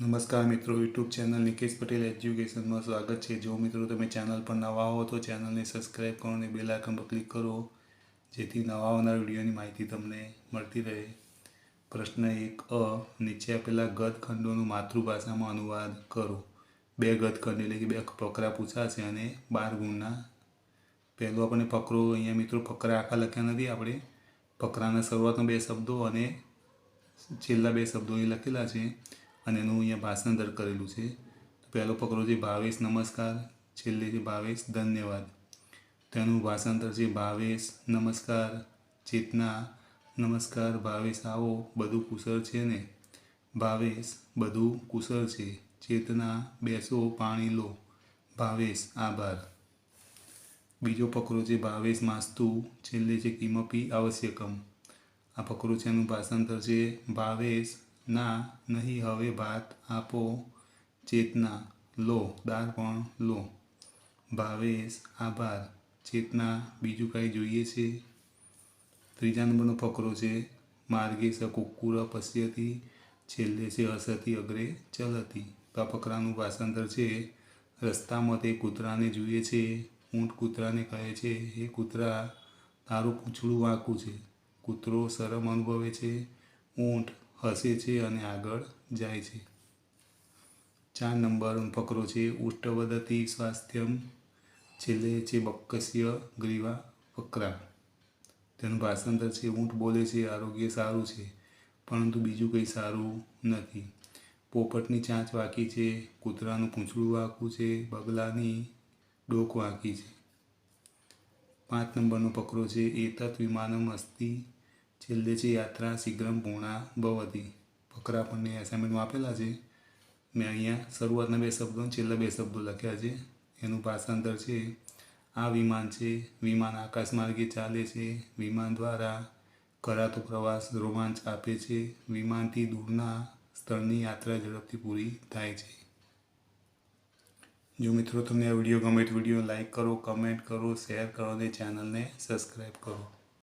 નમસ્કાર મિત્રો, YouTube channel Nikesh Patel એજ્યુકેશનમાં સ્વાગત છે. જો મિત્રો તમે ચેનલ પર નવા હો તો ચેનલને સબસ્ક્રાઈબ કરો અને બેલ આઇકન પર ક્લિક કરો, જેથી નવા આવનાર વિડીયોની માહિતી તમને મળતી રહે. પ્રશ્ન એક અ, નીચે આપેલા ગતખંડોનું માતૃભાષામાં અનુવાદ કરો. બે ગતખંડ એટલે કે બે ફકરા પૂછાશે અને બાર ગુણના. પહેલો આપણને ફકરો, અહીંયા મિત્રો ફકરા આખા લખ્યા નથી, આપણે ફકરાના શરૂઆતના બે શબ્દો અને છેલ્લા બે શબ્દો અહીં લખેલા છે. અને એનું અહીંયા ભાષાંતર કરેલું છે. પહેલો ફકરો છે ભાવેશ, નમસ્કાર. છેલ્લે છે ભાવેશ, ધન્યવાદ. તેનું ભાષાંતર છે ભાવેશ, નમસ્કાર. ચેતના, નમસ્કાર, ભાવેશ, આવો, બધું કુશળ છે ને? ભાવેશ, બધું કુશળ છે. ચેતના, બેસો, પાણી લો. ભાવેશ, આભાર. બીજો ફકરો છે ભાવેશ, માસ્તુ. છેલ્લે છે કિમપી આવશ્યકમ આ ફકરો છે એનું ભાષાંતર છે ભાવેશ ના, નહીં, હવે ભાત આપો. ચેતના, લો દાળ પણ લો. ભાવેશ, આભાર. ચેતના, બીજું કાંઈ જોઈએ છે? ત્રીજા નંબરનો ફકરો છે, માર્ગે સ કુકુર પશ્યતી, છેલ્લે છે હસતી અગ્રે ચલતી. તો આ ફકરાનું ભાષાંતર છે, રસ્તામાં તે કૂતરાને જુએ છે. ઊંટ કૂતરાને કહે છે એ કૂતરા, તારું પૂંછડું વાંકું છે. કૂતરો શરમ અનુભવે છે. ઊંટ હસે છે અને આગળ જાય છે. ચાર નંબર ફકરો છે, ઉષ્ટવદતી સ્વાસ્થ્યમ છેલ્લે છે બક્કસ્ય ગ્રીવા ફકરા તેનું ભાષાંતર છે, ઊંટ બોલે છે, આરોગ્ય સારું છે, પરંતુ બીજું કંઈ સારું નથી. પોપટની ચાંચ વાંકી છે, કૂતરાનું પૂંછડું વાંકું છે, બગલાની ડોક વાંકી છે. પાંચ નંબરનો પકડો છે એતત વિમાનમ અસ્તિ છેલ્લે યાત્રા શીઘ્રમ પૂર્ણા ભવતી ફકરા આપણને એસાઇનમેન્ટમાં આપેલા છે. મેં અહીંયા શરૂઆતના બે શબ્દો છેલ્લા બે શબ્દો લખ્યા છે. એનું ભાષાંતર છે. આ વિમાન છે. વિમાન આકાશ માર્ગે ચાલે છે. વિમાન દ્વારા કરાતો પ્રવાસ રોમાંચ આપે છે. વિમાનથી દૂરના સ્થળની યાત્રા ઝડપથી પૂરી થાય છે. જો મિત્રો તમને આ વીડિયો ગમે તો વીડિયો લાઇક કરો કમેન્ટ કરો, શેર કરો અને ચેનલને સબસ્ક્રાઈબ કરો.